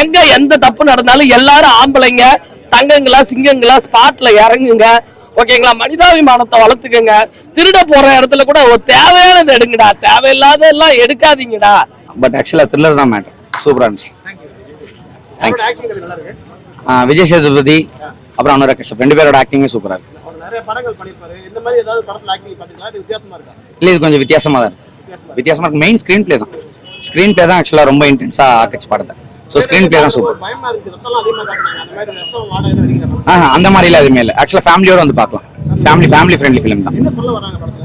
எங்க எந்த தப்பு நடந்தாலும் எல்லாரும் ஆம்பளைங்க தங்கங்களா சிங்கங்களா ஸ்பாட்ல இறங்குங்க. ஓகேங்களா மனிதாபிமானத்தை வளர்த்துக்கங்க. திருட போற இடத்துல கூட ஒரு தேவையானது எடுங்கடா. தேவையில்லாத எல்லாம் எடுக்காதீங்கடா பட் ஆக்சுவலாக த்ரில்லர் தான் மேட்டர் சூப்பராக இருந்துச்சு ஆ, விஜய் சேதுபதி அப்புறம் அனுராக் கஷ்யப். ரெண்டு பேரோட ஆக்டிங்கும் சூப்பராக இருக்கு. அவர் நிறைய படங்கள் பண்ணிருப்பாரு இந்த மாதிரி ஏதாவது படத்துல ஆக்டிங் பாத்தீங்களா? இது வித்தியாசமா இருக்கா? இல்லை இது கொஞ்சம் வித்தியாசமாக தான் இருக்கு. வித்தியாசமா வித்தியாசமாக இருக்கு. மெயின் ஸ்க்ரீன் ப்ளே தான். ஸ்க்ரீன் ப்ளே தான் ஆக்சுவலாக ரொம்ப இன்டென்ஸாக ஆக்கிச்சு படத்தை. ஸோ ஸ்க்ரீன் ப்ளே தான் சூப்பர் பயமா இருக்கு ரத்தம் அதிகமா காட்டினாங்க அந்த மாதிரிலாம் எதுவுமே இல்லை. ஆக்சுவலாக ஃபேமிலியோட வந்து பார்க்கலாம். ஃபேமிலி ஃபேமிலி ஃப்ரெண்ட்லி ஃபிலிம் தான். என்ன சொல்ல வராங்க படத்துல?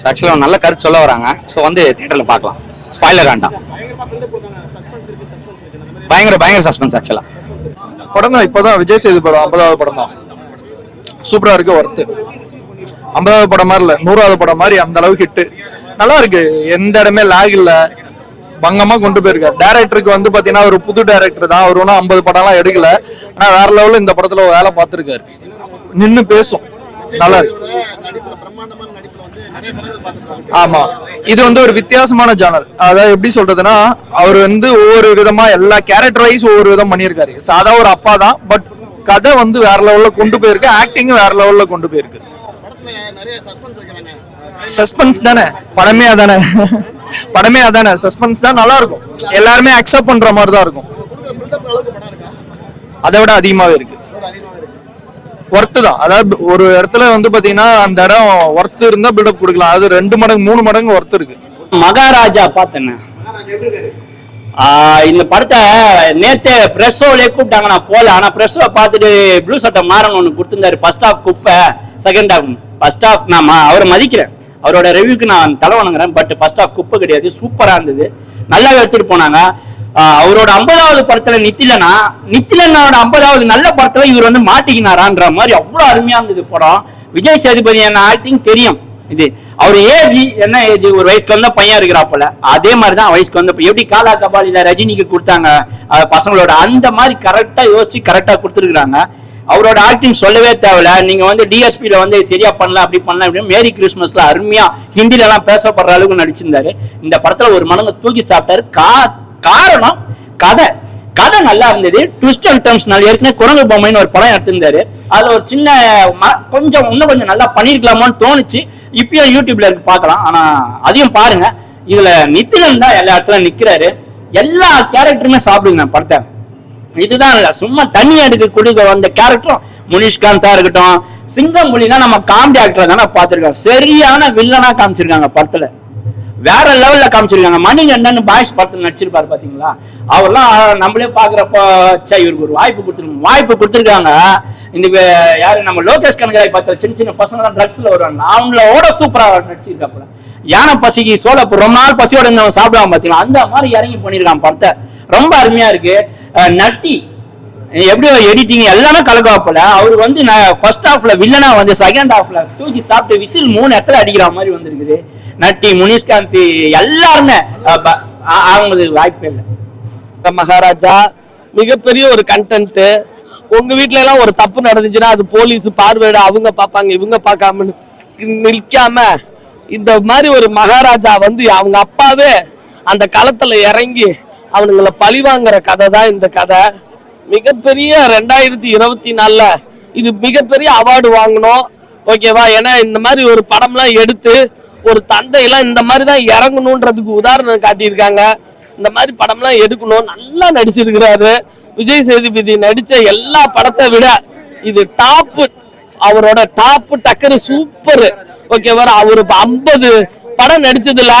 ஸோ ஆக்சுவலாக நல்ல கருத்து சொல்ல வராங்க. ஸோ வந்து தேட்டரில் பார்க்கலாம். ஸ்பாய்லர் வேண்டாம். பயங்கரமா பில்டப் போட்டாங்க சஸ்பென்ஸ் இருக்கு சஸ்பென்ஸ் இருக்கு. அந்த மாதிரி பயங்கர பயங்கர சஸ்பென்ஸ் ஆக்சுவலாக படம் தான் இப்போதான் விஜய் சேது படம் ஐம்பதாவது படம் தான். சூப்பரா இருக்கு ஒர்த்து ஐம்பதாவது படம் மாதிரி இல்ல நூறாவது படம் மாதிரி அந்த அளவுக்கு ஹிட்டு நல்லா இருக்கு. எந்த இடமே லாக் இல்ல. பங்கமா கொண்டு போயிருக்காரு. டேரக்டருக்கு வந்து பாத்தீங்கன்னா ஒரு புது டேரக்டர் தான். அவர் ஒன்றும் ஐம்பது படம்லாம் எடுக்கல. ஆனா வேற லெவல்ல இந்த படத்துல வேலை பார்த்துருக்காரு. நின்னு பேசும். நல்லா இருக்கு. ஆமா. இது வந்து ஒரு வித்தியாசமான ஜானல் அதாவது எப்படி சொல்றதுன்னா அவர் வந்து ஒவ்வொரு விதமா எல்லா கேரக்டர் வைஸ் ஒவ்வொரு விதம் பண்ணியிருக்காரு. சாதா ஒரு அப்பா தான் பட் கதை வந்து வேற லெவல்ல கொண்டு போயிருக்கு. ஆக்டிங் வேற லெவல்ல கொண்டு போயிருக்கு. சஸ்பென்ஸ் தானே? படமே அதானே? படமே அதானே? சஸ்பென்ஸ் தான் நல்லா இருக்கும் எல்லாருமே அக்செப்ட் பண்ற மாதிரி தான் இருக்கும். அதை விட அதிகமாவே இருக்கு. ஒர்த்து தான். அதாவது ஒரு இடத்துல வந்து பாத்தீங்கன்னா அந்த இடம் ஒர்த்து இருந்தா பில்டப் கொடுக்கலாம். அது ரெண்டு மடங்கு மூணு மடங்கு ஒர்த்து இருக்கு. மகாராஜா பார்த்தேன் ஆஹ் இந்த படத்தை நேத்து பிரஸ் கூப்பிட்டாங்க. நான் போல ஆனா பிரஸ் பார்த்துட்டு ப்ளூ சட்டை மாறணும்னு கொடுத்துருந்தாரு. ஃபர்ஸ்ட் ஹாஃப் குப்பை செகண்ட் ஹாஃப் ஃபர்ஸ்ட் ஹாஃப் நான் அவரை மதிக்கிறேன். அவரோட ரிவ்யூக்கு நான் தலை வணங்குறேன். பட் ஃபர்ஸ்ட் ஆஃப் குப்பை கிடையாது. சூப்பராக இருந்தது. நல்லா எடுத்துகிட்டு போனாங்க. அவரோட ஐம்பதாவது படத்துல நித்திலனா நித்திலனோட ஐம்பதாவது நல்ல படத்துல இவர் வந்து மாட்டிக்கினாரான்ற மாதிரி அவ்வளோ அருமையா இருந்தது படம். விஜய் சேதுபதி என்ன ஆக்டிங் தெரியும். இது அவர் ஏஜ் என்ன ஏஜ் ஒரு வயசுக்கு வந்த பையன் இருக்கிறாப்புல அதே மாதிரி தான் வயசுக்கு வந்த எப்படி காலா கபாலில ரஜினிக்கு கொடுத்தாங்க பசங்களோட அந்த மாதிரி கரெக்டா யோசிச்சு கரெக்டா கொடுத்துருக்குறாங்க. அவரோட ஆக்டிங் சொல்லவே தேவையில்ல. நீங்க வந்து டிஎஸ்பியில வந்து சரியா பண்ணலாம் அப்படி பண்ணலாம் அப்படின்னு மேரி கிறிஸ்மஸ்ல அருமையா ஹிந்தில எல்லாம் பேசப்படுற அளவுக்கு நடிச்சிருந்தாரு. இந்த படத்துல ஒரு மடங்கு தூக்கி சாப்பிட்டாரு. கா காரணம் கதை. கதை நல்லா இருந்தது. ட்விஸ்ட் அண்ட் டர்ம்ஸ் நல்லா ஏற்கனவே குரங்கு பொம்மைன்னு ஒரு படம் எடுத்திருந்தாரு. அதுல ஒரு சின்ன ம- கொஞ்சம் இன்னும் கொஞ்சம் நல்லா பண்ணிருக்கலாமான்னு தோணுச்சு. இப்பயும் யூடியூப்ல இருக்கு பார்க்கலாம். ஆனா அதையும் பாருங்க. இதுல நித்திலன் தான் எல்லா இடத்துல நிக்கிறாரு. எல்லா கேரக்டருமே சாப்பிடுங்க படத்தை. இதுதான் இல்ல சும்மா தண்ணி எடுக்க கொடுக்க வந்த கேரக்டரும் முனிஷ்காந்தா இருக்கட்டும் சிங்கம் புலினா நம்ம காமெடி ஆக்டர் தானே பார்த்துருக்கோம் சரியான வில்லனா காமிச்சிருக்காங்க படத்துல. வேற லெவல்ல காமிச்சிருக்காங்க. மணிகண்டன் பாய்ஸ் படத்துல நடிச்சிருப்பாரு பாத்தீங்களா? அவர்லாம் நம்மளே பாக்குறப்போ சே இவருக்கு ஒரு வாய்ப்பு கொடுத்துருக்கோம் வாய்ப்பு கொடுத்துருக்காங்க. இந்த யாரு நம்ம லோகேஷ் கனகராய் பார்த்த சின்ன சின்ன பசங்க தான் ட்ரக்ஸ்ல வருவாங்க. அவங்களோட சூப்பரா நடிச்சிருக்காப்புல. யானை பசிக்கு சோழ ரொம்ப நாள் பசியோட இருந்தவங்க சாப்பிடுவாங்க பாத்தீங்களா? அந்த மாதிரி இறங்கி பண்ணிருக்கான் படத்தை. ரொம்ப அருமையா இருக்கு. நட்டி. எப்படி எடிட்டிங் எல்லாமே கலக்குவாப்புல அவர் வந்து ஃபர்ஸ்ட் ஹாஃப்ல வில்லனா வந்து செகண்ட் ஹாஃப்ல தூக்கி சாப்பிட்டு விசில் மூணு இடத்துல அடிக்கிற மாதிரி வந்திருக்குது. நட்டி முனிஷ்காந்த் எல்லாருமே அவங்களுக்கு வாய்ப்பே இல்லை. மகாராஜா மிகப்பெரிய ஒரு கண்டென்ட் உங்க வீட்ல எல்லாம் ஒரு தப்பு நடந்துச்சுன்னா அது போலீஸ் பார்வையிட அவங்க பார்ப்பாங்க இவங்க பார்க்காம நிற்காம இந்த மாதிரி ஒரு மகாராஜா வந்து அவங்க அப்பாவே அந்த களத்துல இறங்கி அவனுங்களை பழி வாங்குற கதை தான் இந்த கதை. மிகப்பெரிய ரெண்டாயிரத்தி இருபத்தி நாலுல இது மிகப்பெரிய அவார்டு வாங்கணும் ஓகேவா ஏன்னா இந்த மாதிரி ஒரு படம்லாம் எடுத்து ஒரு தந்தையெல்லாம் இந்த மாதிரி தான் இறங்கணுன்றதுக்கு உதாரணம் காட்டியிருக்காங்க. இந்த மாதிரி படம்லாம் எடுக்கணும். நல்லா நடிச்சிருக்கிறாரு. விஜய் சேதுபதி நடித்த எல்லா படத்தை விட இது டாப்பு அவரோட டாப்பு டக்கரு சூப்பர் ஓகேவா அவர் ஐம்பது படம் நடிச்சதுல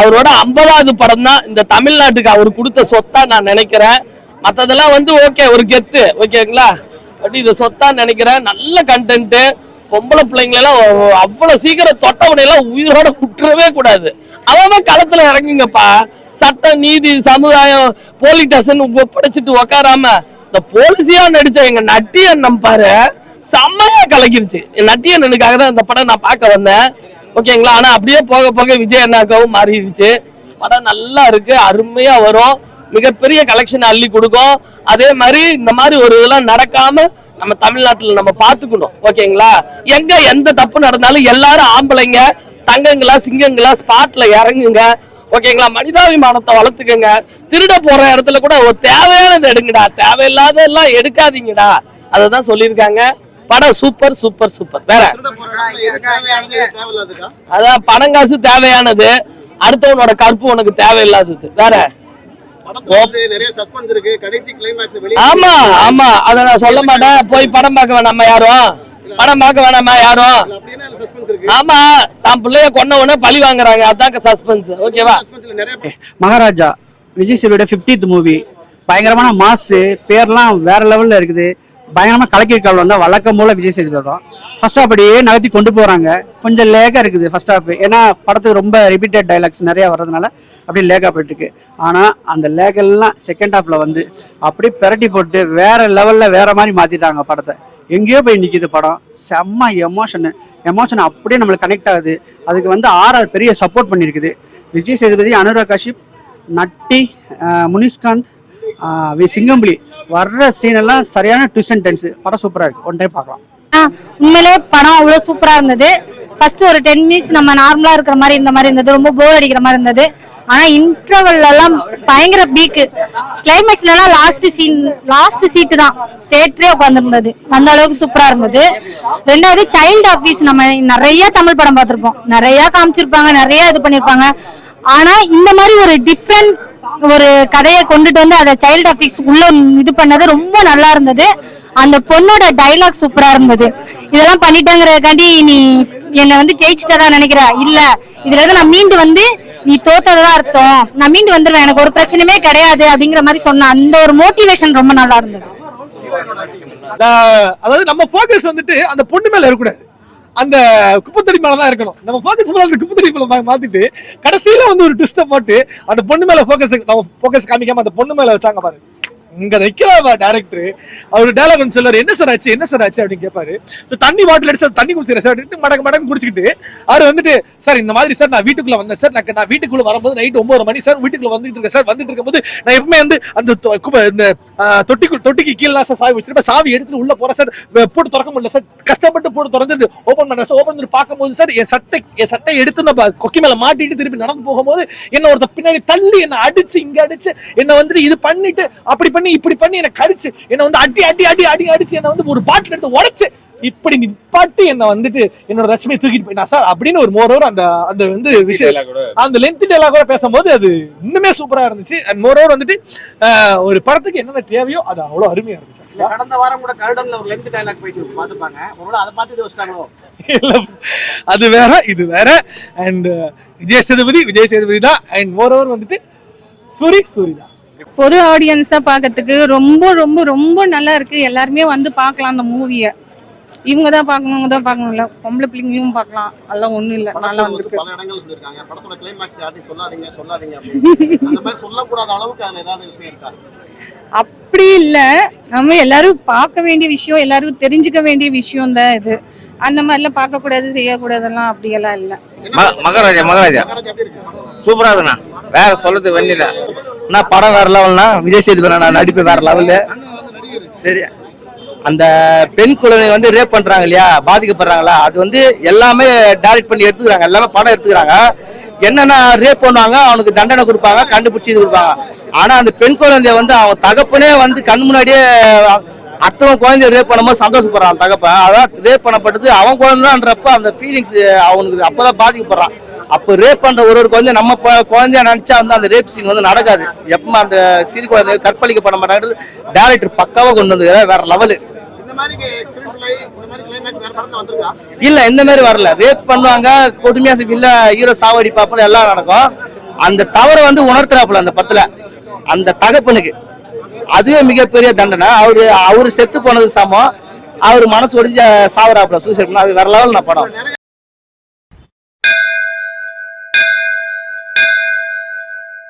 அவரோட ஐம்பதாவது படம் தான் இந்த தமிழ்நாட்டுக்கு அவர் கொடுத்த சொத்தா நான் நினைக்கிறேன். மற்றதெல்லாம் வந்து ஓகே ஒரு கெத்து ஓகேங்களா? பட் இது சொத்தா நினைக்கிறேன். நல்ல கண்டென்ட்டு பொம்பளை பிள்ளைங்களெல்லாம் அவ்வளோ சீக்கிரம் தொட்ட எல்லாம் உயிரோட விட்டுறவே கூடாது. அவன் களத்தில் இறங்குங்கப்பா. சட்டம் நீதி சமுதாயம் போலீஸ் ஸ்டேஷன் ஒப்படைச்சிட்டு உக்காராம இந்த போலீஸியா நடிச்ச எங்க நட்டி அண்ணன் பாரு செம்மையா கலக்கிருச்சு. நட்டி அண்ணனுக்காக தான் இந்த படம் நான் பார்க்க வந்தேன். ஓகேங்களா? ஆனால் அப்படியே போக போக விஜய் அண்ணாக்காவும் மாறிடுச்சு. படம் நல்லா இருக்கு அருமையா வரும். மிகப்பெரிய கலெக்ஷன் அள்ளி கொடுக்கும். அதே மாதிரி இந்த மாதிரி ஒரு இதெல்லாம் நடக்காம நம்ம தமிழ்நாட்டில் நம்ம பார்த்துக்கணும். ஓகேங்களா? எங்க எந்த தப்பு நடந்தாலும் எல்லாரும் ஆம்பளைங்க தங்கங்களா சிங்கங்களா ஸ்பாட்ல இறங்குங்க. ஓகேங்களா? மனிதாபிமானத்தை வளர்த்துக்கங்க. திருட போற இடத்துல கூட ஒரு தேவையானது எடுங்கடா. தேவையில்லாத எல்லாம் எடுக்காதீங்கடா. அதை தான் சொல்லியிருக்காங்க. படம் சூப்பர் சூப்பர் சூப்பர். வேற. அதான் பணம் காசு தேவையானது. அடுத்தவனோட கற்பு உனக்கு தேவையில்லாதது. வேற. ஆமா ஆமா. அத நான் சொல்ல மாட்டேன். போய் படம் பார்க்க வேணாமா யாரும்? படம் பார்க்க வேணாமா யாரும்? ஆமா தான் பிள்ளைய கொன்ன உடனே பழி வாங்குறாங்க. அதான் சஸ்பென்ஸ் ஓகேவா மகாராஜா விஜய் சேதுவோட ஃபிஃப்டித் மூவி பயங்கரமான மாசு பேர்லாம் வேற லெவல்ல இருக்குது. பயங்கரமா கலக்கிருக்காள் வந்தா வழக்கம் போல விஜய் சேதுபதி தான் ஃபர்ஸ்ட் ஹாப் அப்படியே நகர்த்தி கொண்டு போறாங்க. கொஞ்சம் லேக்கா இருக்குது ஃபர்ஸ்ட் ஹாப் ஏன்னா படத்துக்கு ரொம்ப ரிப்பீட்டட் டைலாக்ஸ் நிறைய வர்றதுனால அப்படியே லேக்கா போயிட்டு இருக்கு ஆனா அந்த லேக் எல்லாம் செகண்ட் ஹாஃப்ல வந்து அப்படியே பெரட்டி போட்டு வேற லெவல்ல வேற மாதிரி மாத்திட்டாங்க படத்தை. எங்கேயோ போய் நிக்குது படம். செம்ம எமோஷனு எமோஷன் அப்படியே நம்மளுக்கு கனெக்ட் ஆகுது. அதுக்கு வந்து ஆர்ஆர் பெரிய சப்போர்ட் பண்ணியிருக்குது. விஜய் சேதுபதி அனுராக் கஷ்யப் நட்டி முனிஷ்காந்த் வி சிங்கம்புலி. வர்ற சீன் எல்லாம் சரியான ட்விஸ்ட் அண்ட் டென்ஸ் படம் சூப்பரா இருக்கு. ஒன் டைம் பார்க்கலாம். உண்மையிலே படம் அவ்வளோ சூப்பரா இருந்தது. ஃபர்ஸ்ட் ஒரு டென் மினிட்ஸ் நம்ம நார்மலா இருக்கிற மாதிரி இந்த மாதிரி இருந்தது. ரொம்ப போர் அடிக்கிற மாதிரி இருந்தது. ஆனா இன்டர்வல் எல்லாம் பயங்கர பீக்கு கிளைமேக்ஸ்ல எல்லாம் லாஸ்ட் சீன் லாஸ்ட் சீட்டு தான். தேட்டரே உட்காந்துருந்தது அந்த அளவுக்கு சூப்பரா இருந்தது. ரெண்டாவது சைல்டு ஆஃபீஸ் நம்ம நிறைய தமிழ் படம் பார்த்திருப்போம். நிறைய காமிச்சிருப்பாங்க நிறைய இது பண்ணிருப்பாங்க. ஆனா இந்த மாதிரி ஒரு டிஃப்ரெண்ட் ஒரு கதையை கொண்டுட்டு வந்து அதை சைல்ட் அஃபிக்ஸ் உள்ள இது பண்ணது ரொம்ப நல்லா இருந்தது. அந்த பொண்ணோட டைலாக் சூப்பரா இருந்தது. இதெல்லாம் பண்ணிட்டேங்கிறதுக்காண்டி நீ என்னை வந்து ஜெயிச்சிட்டதா நினைக்கிற? இல்ல. இதுல இருந்து நான் மீண்டு வந்து நீ தோத்ததான் அர்த்தம். நான் மீண்டு வந்துருவேன். எனக்கு ஒரு பிரச்சனையுமே கிடையாது அப்படிங்கிற மாதிரி சொன்ன அந்த ஒரு மோட்டிவேஷன் ரொம்ப நல்லா இருந்தது. அதாவது நம்ம போக்கஸ் வந்துட்டு அந்த பொண்ணு மேல இருக்கக்கூடாது. அந்த குப்பத்தடி மேல தான் இருக்கணும். நம்ம ஃபோக்கஸ் மேல அந்த குப்பத்தடி மேல மா- மாத்திட்டு கடைசியில வந்து ஒரு ட்விஸ்ட போட்டு அந்த பொண்ணு மேல ஃபோக்கஸ் நம்ம ஃபோக்கஸ் காமிக்காம அந்த பொண்ணு மேல வச்சாங்க பாருங்க இங்க வைக்கலாமா டேரக்டர் அவர் டேலாக் வந்து சொல்லுவார் என்ன சார் ஆச்சு? என்ன சார் ஆச்சு? அப்படின்னு கேட்பாரு ஸோ தண்ணி பாட்டில் அடிச்சு "சார், தண்ணி குடிச்சிருக்கேன் சார் அப்படின்ட்டு மடக்கு மடக்கு குடிச்சிக்கிட்டு அவர் வந்துட்டு சார் இந்த மாதிரி சார் நான் வீட்டுக்குள்ள வந்தேன் சார் நான் நான் வீட்டுக்குள்ள வரும்போது நைட் ஒன்பது மணி சார் வீட்டுக்குள்ள வந்துட்டு இருக்கேன் சார் வந்துட்டு இருக்கும்போது நான் எப்பவுமே வந்து அந்த தொ- குப்பை- இந்த தொட்டிக்கு தொட்டிக்கு கீழே சார் சாவி வச்சிருப்பேன். சாவி எடுத்துட்டு உள்ள போறேன் சார் போட்டு திறக்க முடியல சார் கஷ்டப்பட்டு போட்டு திறந்து ஓபன் பண்ண சார் ஓபன் பண்ணி பார்க்கும்போது சார் என் சட்டை என் சட்டை எடுத்து நம்ம கொக்கி மேல மாட்டிட்டு திருப்பி நடந்து போகும்போது என்ன ஒருத்த பின்னாடி தள்ளி என்ன அடிச்சு இங்க அடிச்சு என்ன வந்துட்டு இது பண்ணிட்டு அப்படி பண்ணி இப்படி பண்ணி என்ன கடிச்சு என்ன வந்து அடி அடி அடி அடி அடிச்சு என்ன வந்து ஒரு பாட்டில் எடுத்து உடைச்சு இப்படி நிப்பாட்டி என்ன வந்துட்டு என்னோட ரஷ்மியை தூக்கிட்டு போயிட்டா. சார் அப்படின்னு ஒரு மோரோவர் அந்த அந்த வந்து விஷயம். அந்த லென்த் டேலாக் கூட பேசும்போது அது இன்னுமே சூப்பரா இருந்துச்சு. அண்ட் மோரோவர் வந்துட்டு ஒரு படத்துக்கு என்னென்ன தேவையோ அது அவ்வளவு அருமையா இருந்துச்சு. கடந்த வாரம் கூட கருடன்ல ஒரு லென்த் டைலாக் பேசி பார்த்துப்பாங்க. ஒருவேளை அதை பார்த்து இது வச்சுட்டாங்களோ? அது வேற இது வேற. அண்ட் விஜய் சேதுபதி விஜய் சேதுபதி தான். அண்ட் மோரோவர் வந்துட்டு சூரி சூரி தான். பொது ஆடியன்ஸா பார்க்கறதுக்கு ரொம்ப ரொம்ப ரொம்ப நல்லா இருக்கு. எல்லாருமே வந்து பார்க்கலாம் அந்த மூவியை இவங்க தான் பார்க்கணும் இவங்க தான் பார்க்கணும் இல்ல பொம்பளை பிள்ளைங்களும் பார்க்கலாம். அதெல்லாம் ஒண்ணும் இல்ல. நல்லா வந்திருக்கு. பல இடங்கள் இருந்திருக்காங்க. படத்தோட கிளைமேக்ஸ் யார்ட்டையும் சொல்லாதீங்க சொல்லாதீங்க அந்த மாதிரி சொல்லக்கூடாத அளவுக்கு அதுல ஏதாவது விஷயம் இருக்கா? அப்படி இல்ல. நம்ம எல்லாரும் பார்க்க வேண்டிய விஷயம் எல்லாரும் தெரிஞ்சுக்க வேண்டிய விஷயம் தான் இது. அந்த மாதிரிலாம் பார்க்க கூடாது செய்யக்கூடாதெல்லாம் அப்படியெல்லாம் இல்ல. மகாராஜா மகாராஜா. மகாராஜ் எப்படி இருக்கு? சூப்பரா இருக்குண்ணா. வேற சொல்றது வெண்ணில நான் படம் வேற லெவல்னா விஜய் சேதுபதி நான் நடிப்பு வேற லெவலு தெரியும் அந்த பெண் குழந்தை வந்து ரேப் பண்றாங்க இல்லையா? பாதிக்கப்படுறாங்களா? அது வந்து எல்லாமே டைரக்ட் பண்ணி எடுத்துக்கிறாங்க. எல்லாமே படம் எடுத்துக்கிறாங்க. என்னன்னா ரேப் பண்ணுவாங்க அவனுக்கு தண்டனை கொடுப்பாங்க கண்டுபிடிச்சி இது கொடுப்பாங்க. ஆனா அந்த பெண் குழந்தைய வந்து அவன் தகப்பனே வந்து கண் முன்னாடியே அடுத்தவன் குழந்தைய ரேப் பண்ணும்போது சந்தோஷப்படுறான் தகப்பன். அதான் ரேப் பண்ணப்பட்டது அவன் குழந்தைன்றப்ப அந்த ஃபீலிங்ஸ் அவனுக்கு அப்பதான் பாதிக்கப்படுறான். அப்போ ரேப் பண்ற ஒரு ஒரு குழந்தை நம்ம குழந்தைய நினைச்சா வந்து அந்த ரேப் சீன் வந்து நடக்காது. எப்பமா அந்த சிறு குழந்தை கற்பழிக்கப்பட மாட்டாங்கிறது டேரக்டர் பக்காவா கொண்டு வந்து வேற லெவலு இல்ல இந்த மாதிரி வரல. ரேப் பண்ணுவாங்க கொடுமையா இல்ல ஹீரோ சாவடி பாப்பல எல்லாம் நடக்கும். அந்த தவறை வந்து உணர்த்துறாப்புல அந்த படத்துல. அந்த தகப்பனுக்கு. அதுவே மிகப்பெரிய தண்டனை. அவரு அவரு செத்து போனது சமம். அவர் மனசு ஒடிஞ்ச சாவராப்புல சூசைட் பண்ண. அது வேற லெவல் நான் படம்.